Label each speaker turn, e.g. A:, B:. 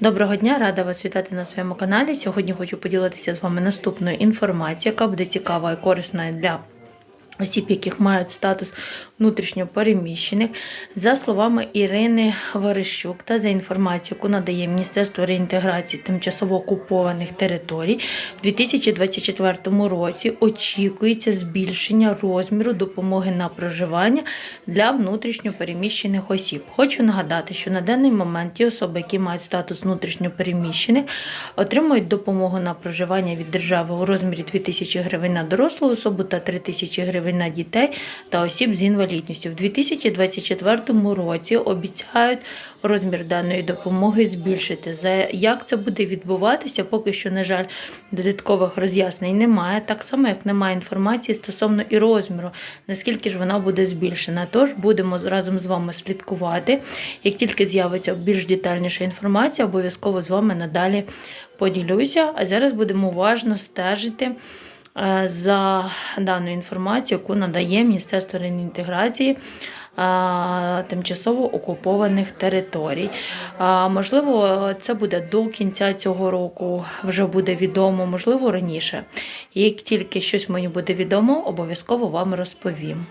A: Доброго дня, рада вас вітати на своєму каналі. Сьогодні хочу поділитися з вами наступною інформацією, яка буде цікава і корисна для осіб, яких мають статус внутрішньо переміщених. За словами Ірини Верещук та за інформацією, яку надає Міністерство реінтеграції тимчасово окупованих територій, у 2024 році очікується збільшення розміру допомоги на проживання для внутрішньо переміщених осіб. Хочу нагадати, що на даний момент ті особи, які мають статус внутрішньо переміщених, отримують допомогу на проживання від держави у розмірі 2000 гривень на дорослу особу та 3000 гривень на дітей та осіб з інвалідністю. В 2024 році обіцяють розмір даної допомоги збільшити. За як це буде відбуватися, поки що, на жаль, додаткових роз'яснень немає. Так само, як немає інформації стосовно і розміру, наскільки ж вона буде збільшена. Тож будемо разом з вами слідкувати. Як тільки з'явиться більш детальніша інформація, обов'язково з вами надалі поділюся. А зараз будемо уважно стежити за дану інформацію, яку надає Міністерство реінтеграції е, тимчасово окупованих територій. Можливо, це буде до кінця цього року, вже буде відомо, можливо, раніше. Як тільки щось мені буде відомо, обов'язково вам розповім.